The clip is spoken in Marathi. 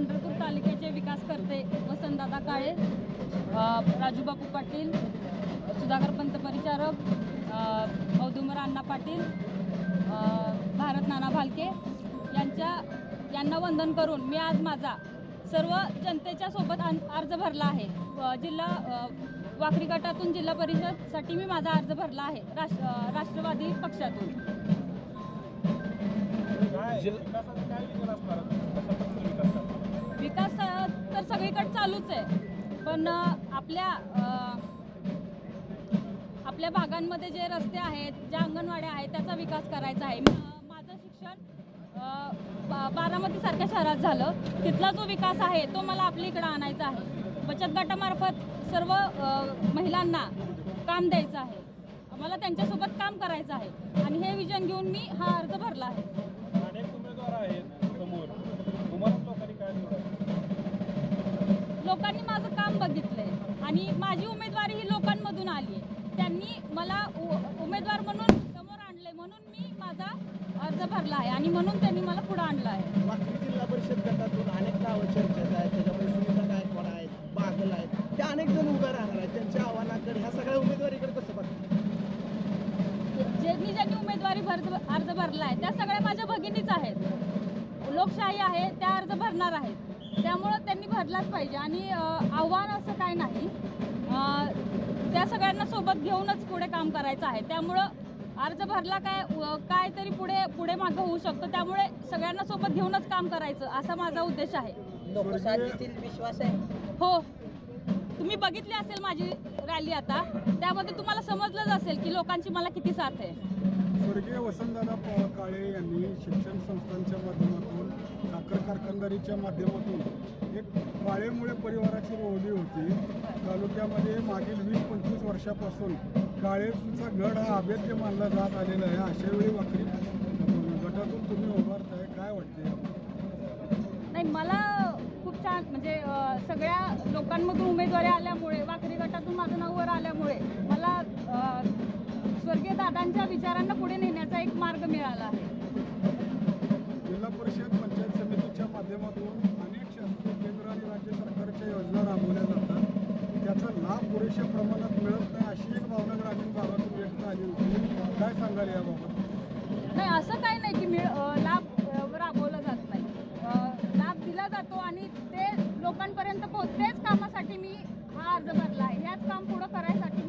पंढरपूर तालुक्याचे विकास करते वसंतदादा काळे राजूबापू पाटील सुधाकर पंत परिचारक औदुंबर अण्णा पाटील भारत नाना भालके यांच्या यांना वंदन करून मी आज माझा सर्व जनतेच्या सोबत अर्ज भरला आहे. जिल्हा अ, वाखरी गटातून जिल्हा परिषदसाठी मी माझा अर्ज भरला आहे. राष्ट्र अ, राष्ट्रवादी पक्षातून. काय? विकास तर सगळीकडे चालूच आहे. पण आपल्या आपल्या भागांमध्ये जे रस्ते आहेत ज्या अंगणवाड्या आहेत त्याचा विकास करायचा आहे. माझं शिक्षण बा- बारामतीसारख्या शहरात झालं. तिथला जो विकास आहे तो मला आपल्या इकडं आणायचा आहे. बचत गटामार्फत सर्व महिलांना काम द्यायचं आहे. मला त्यांच्यासोबत काम करायचं आहे. आणि हे विजन घेऊन मी हा अर्ज भरला आहे. लोकांनी माझं काम बघितलंय. आणि माझी उमेदवारी ही लोकांमधून आली आहे. त्यांनी मला उमेदवार म्हणून समोर आणले म्हणून मी माझा अर्ज भरला आहे आणि म्हणून त्यांनी मला पुढे आणलं आहे. जिल्हा परिषद गटातून अनेक नावं चर्चेत आहेत. त्याच्यामध्ये सुनीता गायकवाड आहेत बागल आहेत. त्या अनेक जण उभे राहणार आहेत. त्यांच्या आव्हानाकडे ह्या सगळ्या उमेदवारीकडे कसं बघतात? ज्यांनी ज्यांनी उमेदवारी भर अर्ज भरला आहे त्या सगळ्या माझ्या भगिनीच आहेत. लोकशाही आहे त्या अर्ज भरणार आहेत. त्यामुळं त्यांनी भरलाच पाहिजे. आणि आव्हान असं काय नाही. त्या सगळ्यांना सोबत घेऊनच पुढे काम करायचं आहे. त्यामुळं अर्ज भरला काय काय तरी पुढे पुढे मागं होऊ शकतं. त्यामुळे सगळ्यांना सोबत घेऊनच काम करायचं असा माझा उद्देश आहे. विश्वास आहे. हो. तुम्ही बघितली असेल माझी रॅली आता. त्यामध्ये तुम्हाला समजलंच असेल की लोकांची मला किती साथ आहे. स्वर्गीय वसंतदादा प- काळे यांनी शिक्षण संस्थांच्या माध्यमातून साखर कारखानदारीच्या माध्यमातून एक काळेमुळे परिवाराची रोवली होती. तालुक्यामध्ये मागील वीस पंचवीस वर्षापासून काळेचा गड हा अभेद्य मानला जात आलेला आहे. अशा वेळी वाकडी गटातून तुम्ही उभारताय. काय वाटते नाही मला खूप छान म्हणजे सगळ्या लोकांमधून उमेदवारी आल्यामुळे वाकरी गटातून माझं नाव वर आल्यामुळे मला दादांच्या विचारांना पुढे नेण्याचा एक मार्ग मिळाला आहे. जिल्हा परिषद पंचायत समितीच्या माध्यमातून अनेक शासकीय केंद्र आणि राज्य सरकारच्या योजना राबवल्या जातात. त्याचा लाभ पुरेशा प्रमाणात मिळत नाही अशी एक भावना ग्रामीण भागातून व्यक्त झाली होती. काय सांगाल याबाबत? नाही असं काही नाही की मिळ लाभ राबवला जात नाही. लाभ दिला जातो आणि ते लोकांपर्यंत पोहोच तेच कामासाठी मी हा अर्ज भरला आहे. ह्याच काम पुढं करायसाठी